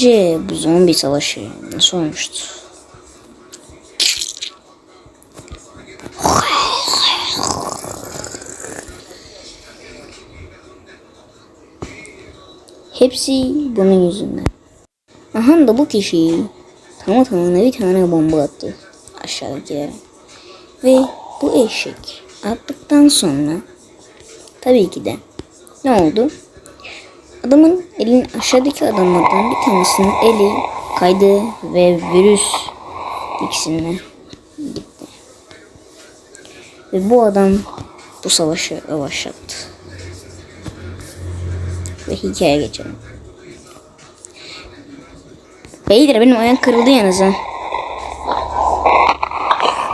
Bence bu zombi savaşı nasıl olmuştu? Hepsi bunun yüzünden. Aha da bu kişi tamam tamam bir tane bomba attı aşağıdakilere. Ve bu eşek attıktan sonra tabii ki de ne oldu? Adamın elin aşağıdaki adamlardan bir tanesinin eli kaydı ve virüs ikisinden gitti. Ve bu adam bu savaşı başlattı. Ve hikaye geçelim. Beyler benim ayağım kırıldı yalnız ha.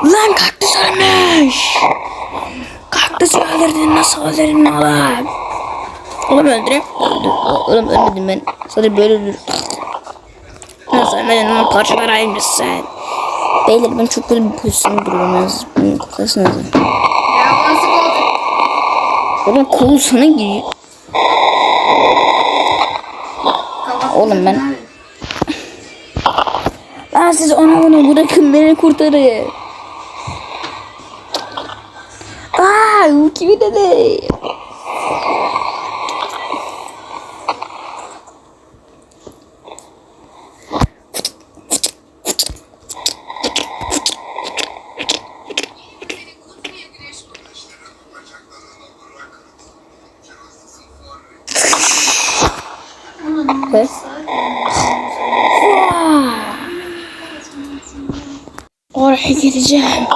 Lan kaktüs ölmüş. Kaktüs öldürdün nasıl öldürdün oğlum? Oğlum öldüreyim. Öldür. Oğlum ölmedim ben. Sadece böyle öldür. Nasıl ölmedin ama parçalar ayırmışsın. Beyler ben çok kötü bir pozisyonda duruyorum. Yalnız koklasın lazım. Ya nasıl oldu? Oğlum kolu sana giriyor. Oğlum ben... Lan siz onu onu bırakın beni kurtarın. Aa, bu kimi dedi? وراح يجي تجاهل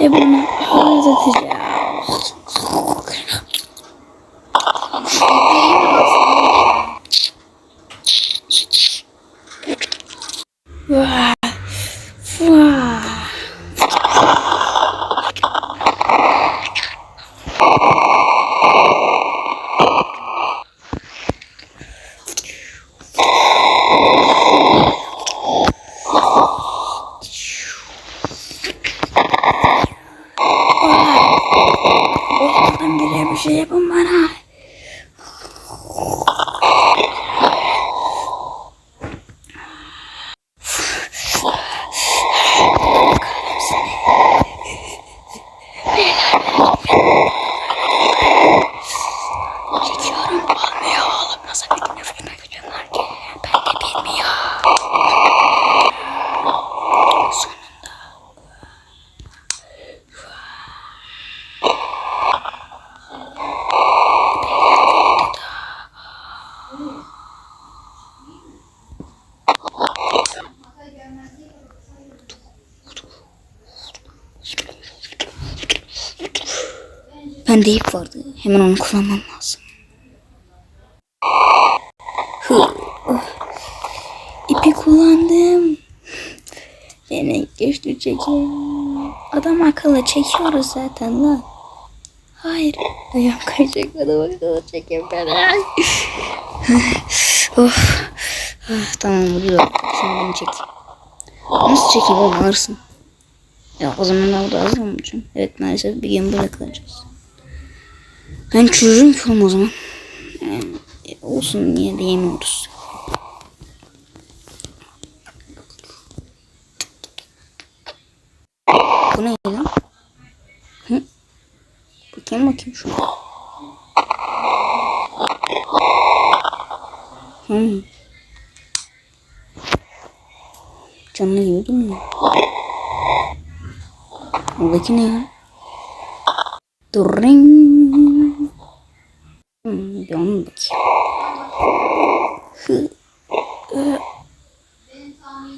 ابن حولة تجاهل Bende ip vardı. Hemen onu kullanmam lazım. İpi kullandım. Beni güçlü çekin. Adam akıllı çekiyoruz zaten lan. Hayır. Ayağım kayacak. Adam akıllı çekin beni. of. Ah, tamam vuruyor. Şimdi beni çek. Nasıl çekeyim oğlum ağırsın. Ya o zaman da burada hazır mı olacağım? Evet maalesef bir gün böyle kalacağız. Ben çürürüm ki o zaman. Yani, e, olsun niye de yemiyoruz. Bu ne lan? Hı? Bakayım bakayım şu. Hı. Canlı gibi durmuyor. Oradaki ne ya? Durring. Hmm, bir ona bakayım. Hı.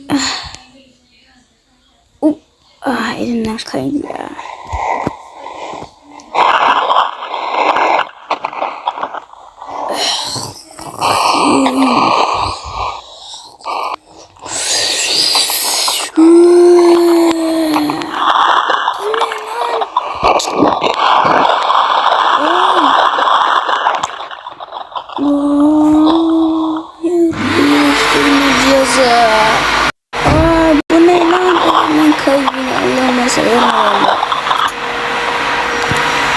Ah. Ah, elimden kaydı ya. Cihazı. Aa, bu ne lan? Lan kaybını Allah'ıma valla.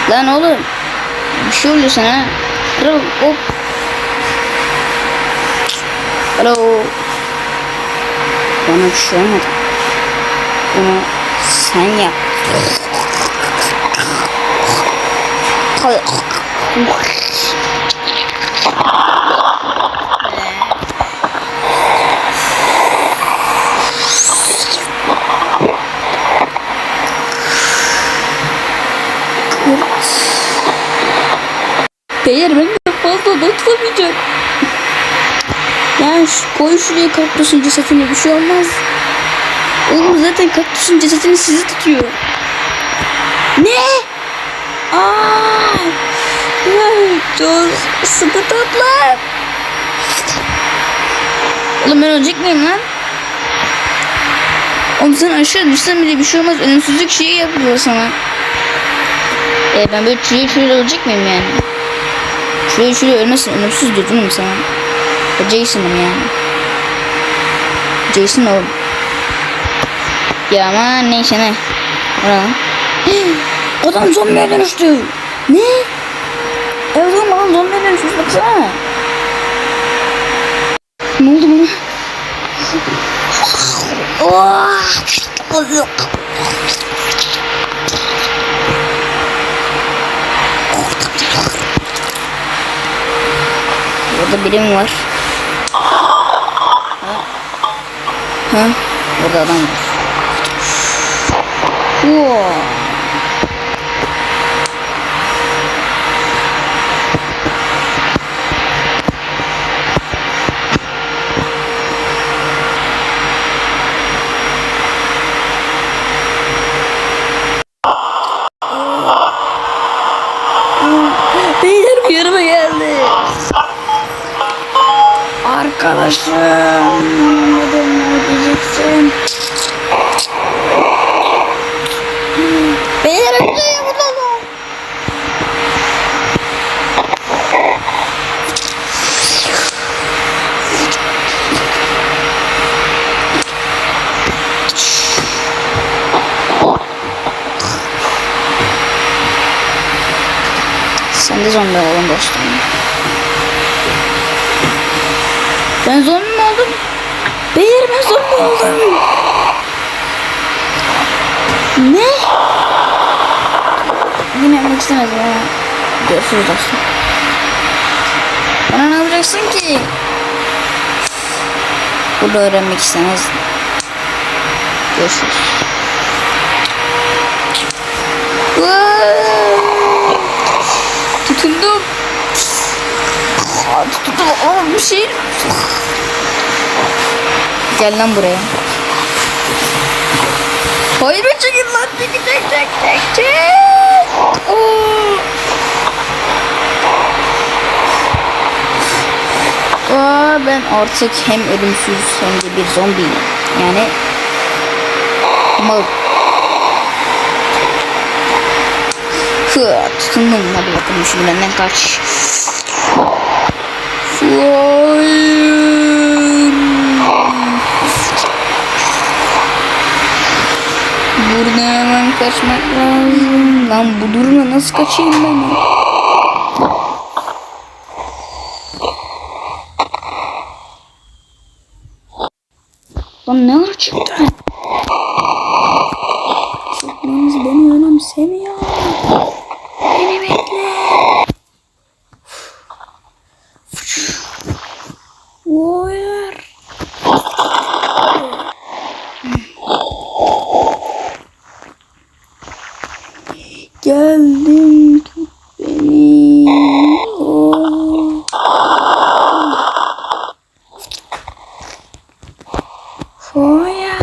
Lan oğlum. Bir şey oluyor sana. Kırıl hop. Alo. Bana bir şey olmadı. Bunu sen yap. Beyler ben de fazla da tutamayacağım. Yani şu, koy şuraya kaktüsün cesetini bir şey olmaz. Oğlum zaten kaktüsün cesetini sizi tutuyor. Ne? Aa! Vay, Çok sıkı tutlar. Oğlum ben ölecek miyim lan? Oğlum sen aşağı düşsen bile bir şey olmaz. Ölümsüzlük şeyi yapıyor sana. E ben böyle çürüye çürüye ölecek miyim yani? Çürüye çürüye ölmezsin. Ölümsüz durdun sana. O Jason'ım yani. Jason oğlum. Ya aman neyse ne. O ne lan? Adam zombiye dönüştü. Ne? Evet oğlum adam zombiye dönüşmüş baksana. Ne oldu bana? Oh! Burada biri mi var? Ha? Ha? Burada adam var. Wow. Beyler bir yanıma geldi. Arkadaşım. Anlamadım ne diyeceksin. Beyler öpüyor burada da. Sen de zombi oldun dostum. Ben zombi mi oldum? Beyler ben zombi oldum. Ne? Yine yapmak istemezdim ama. Görüşürüz dostum. Bana ne yapacaksın ki? Burada öğrenmek istemezdim. Görüşürüz. Tutundum. Aa, Tutundum ama bir şey. Gel lan buraya. Hayır be çekin lan. Çek çek çek çek çek. Aa, ben artık hem ölümsüz hem de bir zombiyim. Yani mal. Hı, tutundum. Hadi bakalım şu benden kaç. Hayır. Buradan hemen kaçmak lazım. Lan bu durumda nasıl kaçayım ben? Lan ne ara çıktı? Çıkmanız beni önemsemiyor. Beni bekle. Hayır. Geldim tut beni. Oh. Hayır.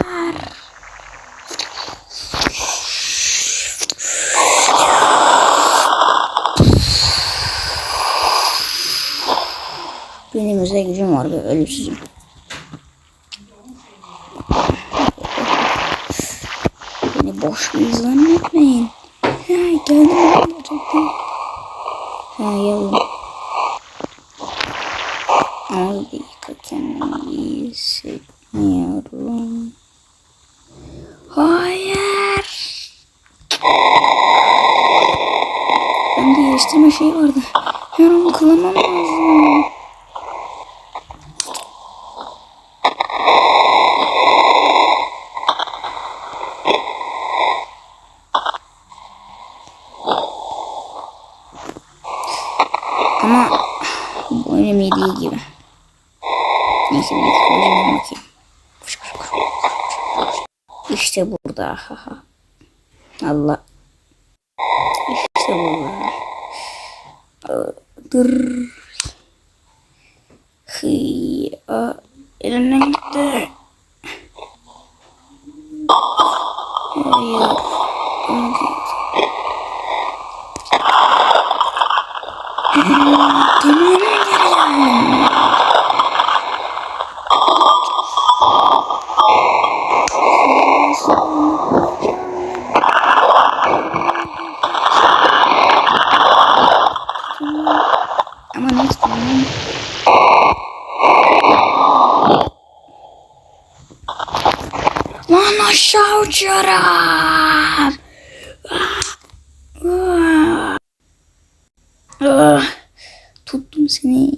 Benim özel gücüm var ve ölümsüzüm. Beni boş bir zannetmeyin. Ha, geldim olacaktım. Ha. Ama bir kendimi iyi hissetmiyorum. Hayır. Bende iyileştirme şeyi vardı. Hemen onu kullanmam lazım. Ama bu önemli gibi. Neyse bir koyayım bakayım. İşte burada. Allah. İşte burada. Dur. Hıy. Elinden gitti. Uçuyorum. Tuttum seni.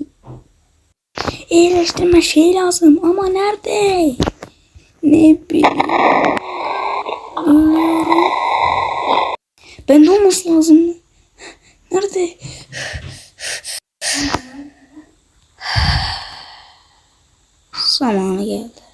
İyileştirme şey lazım ama nerede? Ne bileyim. Ölüyorum. Bende olması lazım. Nerede? Zamanı geldi.